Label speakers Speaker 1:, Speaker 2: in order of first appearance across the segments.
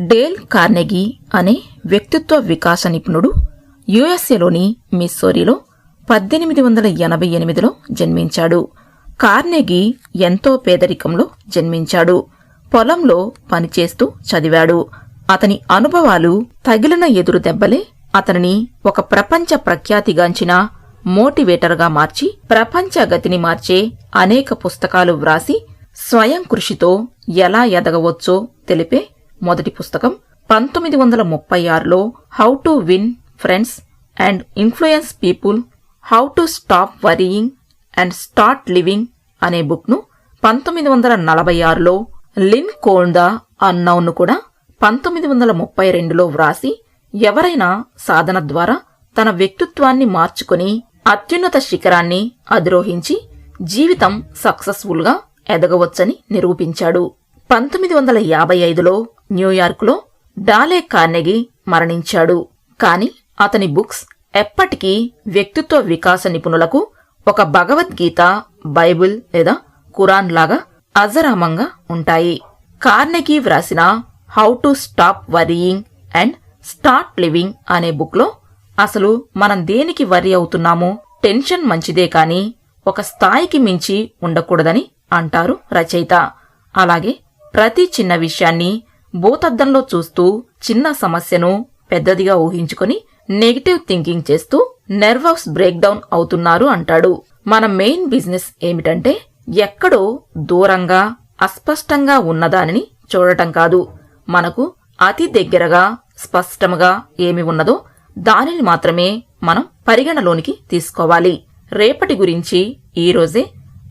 Speaker 1: Dale Carnegie అనే వ్యక్తిత్వ వికాస నిపుణుడు యుఎస్ఏలోని మిస్సోరీలో పద్దెనిమిది వందల ఎనభై ఎనిమిదిలో జన్మించాడు. కార్నెగీ ఎంతో పేదరికంలో జన్మించాడు. పొలంలో పనిచేస్తూ చదివాడు. అతని అనుభవాలు తగిలిన ఎదురు దెబ్బలే అతనిని ఒక ప్రపంచ ప్రఖ్యాతిగాంచిన మోటివేటర్గా మార్చి ప్రపంచ గతిని మార్చే అనేక పుస్తకాలు వ్రాసి స్వయం కృషితో ఎలా ఎదగవచ్చో తెలిపే మొదటి పుస్తకం పంతొమ్మిది వందల ముప్పై ఆరులో how to win friends and influence people how to stop worrying and start living అనే బుక్ను పంతొమ్మిది వందల నలభై ఆరులో లిన్ కోల్దా అన్నౌన్ను కూడా పంతొమ్మిది వందల ముప్పై రెండులో వ్రాసి ఎవరైనా సాధన ద్వారా తన వ్యక్తిత్వాన్ని మార్చుకుని అత్యున్నత శిఖరాన్ని అధిరోహించి జీవితం సక్సెస్ఫుల్గా ఎదగవచ్చని నిరూపించాడు. పంతొమ్మిది వందల యాభై ఐదులో న్యూయార్క్లో డాలే కార్నెగి మరణించాడు. కాని అతని బుక్స్ ఎప్పటికీ వ్యక్తిత్వ వికాస నిపుణులకు ఒక భగవద్గీత బైబిల్ లేదా ఖురాన్ లాగా అజరామంగా ఉంటాయి. కార్నెగీ వ్రాసిన how to stop worrying and start living అనే బుక్లో అసలు మనం దేనికి వరి అవుతున్నామో టెన్షన్ మంచిదే కాని ఒక స్థాయికి మించి ఉండకూడదని అంటారు రచయిత. అలాగే ప్రతి చిన్న విషయాన్ని భూతద్దంలో చూస్తూ చిన్న సమస్యను పెద్దదిగా ఊహించుకొని నెగిటివ్ థింకింగ్ చేస్తూ నెర్వస్ బ్రేక్ డౌన్ అవుతున్నారు అంటాడు. మన మెయిన్ బిజినెస్ ఏమిటంటే ఎక్కడో దూరంగా అస్పష్టంగా ఉన్నదానిని చూడటం కాదు. మనకు అతి దగ్గరగా స్పష్టముగా ఏమి ఉన్నదో దానిని మాత్రమే మనం పరిగణలోనికి తీసుకోవాలి. రేపటి గురించి ఈరోజే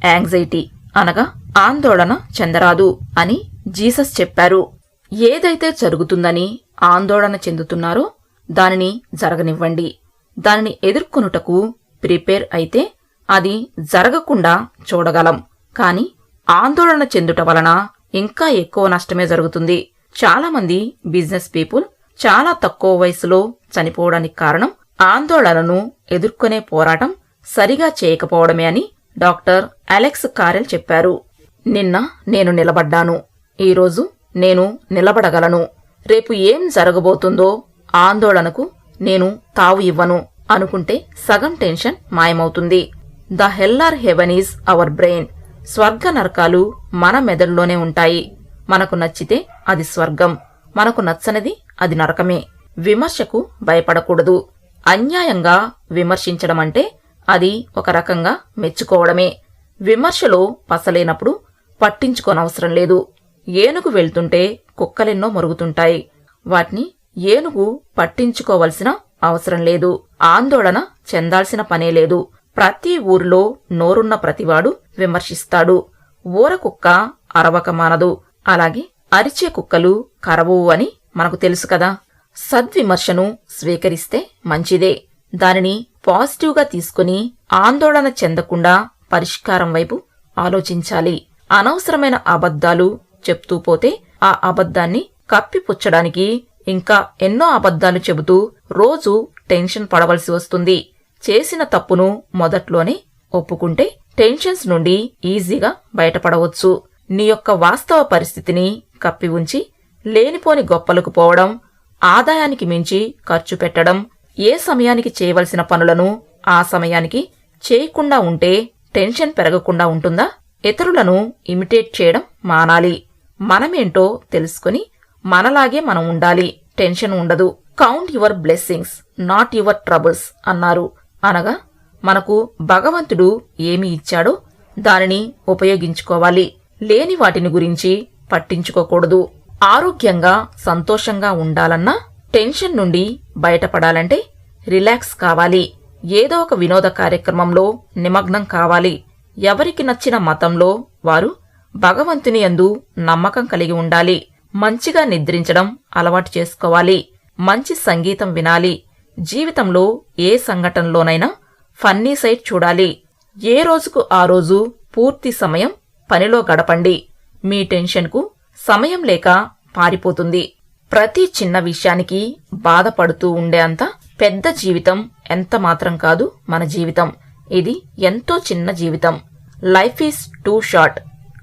Speaker 1: యాంగ్జైటీ అనగా ఆందోళన చెందరాదు అని జీసస్ చెప్పారు. ఏదైతే జరుగుతుందని ఆందోళన చెందుతున్నారో దానిని జరగనివ్వండి. దానిని ఎదుర్కొనుటకు ప్రిపేర్ అయితే అది జరగకుండా చూడగలం. కాని ఆందోళన చెందుట వలన ఇంకా ఎక్కువ నష్టమే జరుగుతుంది. చాలామంది బిజినెస్ పీపుల్ చాలా తక్కువ వయసులో చనిపోవడానికి కారణం ఆందోళనను ఎదుర్కొనే పోరాటం సరిగా చేయకపోవడమే అని డాక్టర్ అలెక్స్ కారెల్ చెప్పారు. నిన్న నేను నిలబడ్డాను. ఈరోజు నేను నిలబడగలను. రేపు ఏం జరగబోతుందో ఆందోళనకు నేను తావు ఇవ్వను అనుకుంటే సగం tension మాయమవుతుంది. The hell or heaven is our brain. స్వర్గ నరకాలు మన మెదడులోనే ఉంటాయి. మనకు నచ్చితే అది స్వర్గం. మనకు నచ్చనిది అది నరకమే. విమర్శకు భయపడకూడదు. అన్యాయంగా విమర్శించడం అంటే అది ఒక రకంగా మెచ్చుకోవడమే. విమర్శలో పసలేనప్పుడు పట్టించుకోనవసరం లేదు. ఏనుగు వెళ్తుంటే కుక్కలెన్నో మరుగుతుంటాయి. వాటిని ఏనుగు పట్టించుకోవలసిన అవసరం లేదు. ఆందోళన చెందాల్సిన పనే లేదు. ప్రతి ఊర్లో నోరున్న ప్రతివాడు విమర్శిస్తాడు. ఊర కుక్క అరవక మానదు. అలాగే అరిచే కుక్కలు కరవవు అని మనకు తెలుసు కదా. సద్విమర్శను స్వీకరిస్తే మంచిదే. దానిని పాజిటివ్గా తీసుకుని ఆందోళన చెందకుండా పరిష్కారం వైపు ఆలోచించాలి. అనవసరమైన అబద్ధాలు చెప్తూ పోతే ఆ అబద్ధాన్ని కప్పిపుచ్చడానికి ఇంకా ఎన్నో అబద్ధాలు చెబుతూ రోజు టెన్షన్ పడవలసి వస్తుంది. చేసిన తప్పును మొదట్లోనే ఒప్పుకుంటే టెన్షన్స్ నుండి ఈజీగా బయటపడవచ్చు. నీ యొక్క వాస్తవ పరిస్థితిని కప్పి ఉంచి లేనిపోని గొప్పలకు పోవడం ఆదాయానికి మించి ఖర్చు పెట్టడం ఏ సమయానికి చేయవలసిన పనులను ఆ సమయానికి చేయకుండా ఉంటే టెన్షన్ పెరగకుండా ఉంటుందా? ఇతరులను ఇమిటేట్ చేయడం మానాలి. మనమేంటో తెలుసుకుని మనలాగే మనం ఉండాలి. టెన్షన్ ఉండదు. Count your blessings not your troubles అన్నారు. అనగా మనకు భగవంతుడు ఏమి ఇచ్చాడో దానిని ఉపయోగించుకోవాలి. లేని వాటిని గురించి పట్టించుకోకూడదు. ఆరోగ్యంగా సంతోషంగా ఉండాలన్నా టెన్షన్ నుండి బయటపడాలంటే రిలాక్స్ కావాలి. ఏదో ఒక వినోద కార్యక్రమంలో నిమగ్నం కావాలి. ఎవరికి నచ్చిన మతంలో వారు భగవంతుని యందు నమ్మకం కలిగి ఉండాలి. మంచిగా నిద్రించడం అలవాటు చేసుకోవాలి. మంచి సంగీతం వినాలి. జీవితంలో ఏ సంఘటనలోనైనా ఫన్నీ సైడ్ చూడాలి. ఏ రోజుకు ఆ రోజు పూర్తి సమయం పనిలో గడపండి. మీ టెన్షన్కు సమయం లేక పారిపోతుంది. ప్రతి చిన్న విషయానికి బాధపడుతూ ఉండే అంత పెద్ద జీవితం ఎంత మాత్రం కాదు మన జీవితం. ఇది ఎంతో చిన్న జీవితం. Life is too short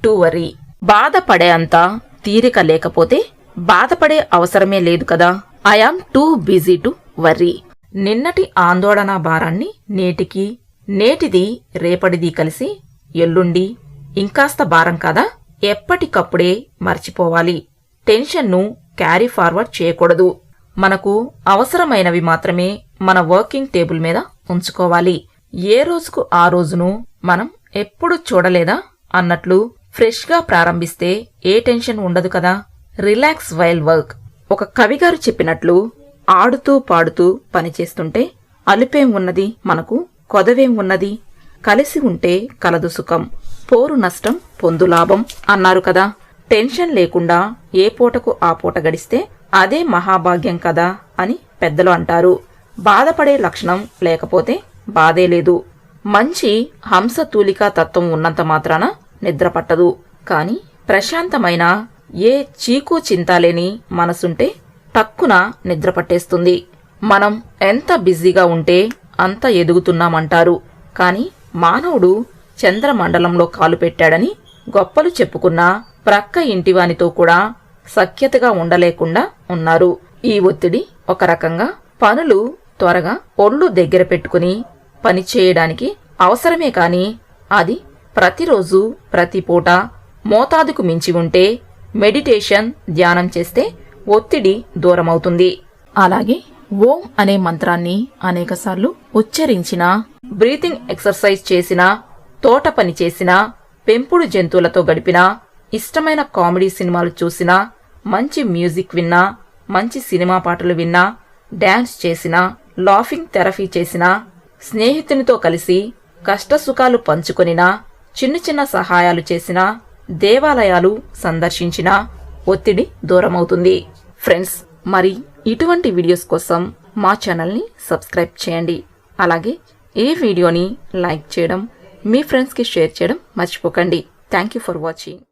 Speaker 1: to worry. బాధపడే అంత తీరిక లేకపోతే బాధపడే అవసరమే లేదు కదా. I am too busy to worry నిన్నటి ఆందోళన భారాన్ని నేటికి నేటిది రేపటిది కలిసి ఎల్లుండి ఇంకాస్త భారం కదా? ఎప్పటికప్పుడే మర్చిపోవాలి. టెన్షన్ను క్యారీ ఫార్వర్డ్ చేయకూడదు. మనకు అవసరమైనవి మాత్రమే మన వర్కింగ్ టేబుల్ మీద ఉంచుకోవాలి. ఏ రోజుకు ఆ రోజును మనం ఎప్పుడు చూడలేదా? అన్నట్లు ఫ్రెష్గా ప్రారంభిస్తే ఏ టెన్షన్ ఉండదు కదా. Relax while work. ఒక కవిగారు చెప్పినట్లు ఆడుతూ పాడుతూ పనిచేస్తుంటే అలుపేం ఉన్నది మనకు కొదవేం ఉన్నది కలిసి ఉంటే కలదు సుఖం. పోరు నష్టం పొందు లాభం అన్నారు కదా. టెన్షన్ లేకుండా ఏ పూటకు ఆ పూట గడిస్తే అదే మహాభాగ్యం కదా అని పెద్దలు అంటారు. బాధపడే లక్షణం లేకపోతే బాధే లేదు. మంచి హంస తూలికా తత్వం ఉన్నంత మాత్రాన నిద్ర పట్టదు. కాని ప్రశాంతమైన ఏ చీకు చింతాలేని మనసుంటే టక్కున నిద్ర పట్టేస్తుంది. మనం ఎంత బిజీగా ఉంటే అంత ఎదుగుతున్నామంటారు. కాని మానవుడు చంద్రమండలంలో కాలు పెట్టాడని గొప్పలు చెప్పుకున్న ప్రక్క ఇంటివానితో కూడా సఖ్యతగా ఉండలేకుండా ఉన్నారు. ఈ ఒత్తిడి ఒక రకంగా పనులు త్వరగా ఒళ్ళు దగ్గర పెట్టుకుని పని చేయడానికి అవసరమే కాని అది ప్రతిరోజు ప్రతి పూట మోతాదుకు మించి ఉంటే మెడిటేషన్ ధ్యానం చేస్తే ఒత్తిడి దూరమవుతుంది. అలాగే ఓం అనే మంత్రాన్ని అనేకసార్లు ఉచ్చరించిన బ్రీతింగ్ ఎక్సర్సైజ్ చేసినా తోట పని చేసిన పెంపుడు జంతువులతో గడిపిన ఇష్టమైన కామెడీ సినిమాలు చూసినా మంచి మ్యూజిక్ విన్నా మంచి సినిమా పాటలు విన్నా డాన్స్ చేసినా లాఫింగ్ థెరపీ చేసినా స్నేహితునితో కలిసి కష్టసుఖాలు పంచుకొనినా చిన్న చిన్న సహాయాలు చేసినా దేవాలయాలు సందర్శించినా ఒత్తిడి దూరమవుతుంది. ఫ్రెండ్స్ మరి ఇటువంటి వీడియోస్ కోసం మా ఛానల్ని సబ్స్క్రైబ్ చేయండి. అలాగే ఈ వీడియోని లైక్ చేయడం మీ ఫ్రెండ్స్కి షేర్ చేయడం మర్చిపోకండి. Thank you for watching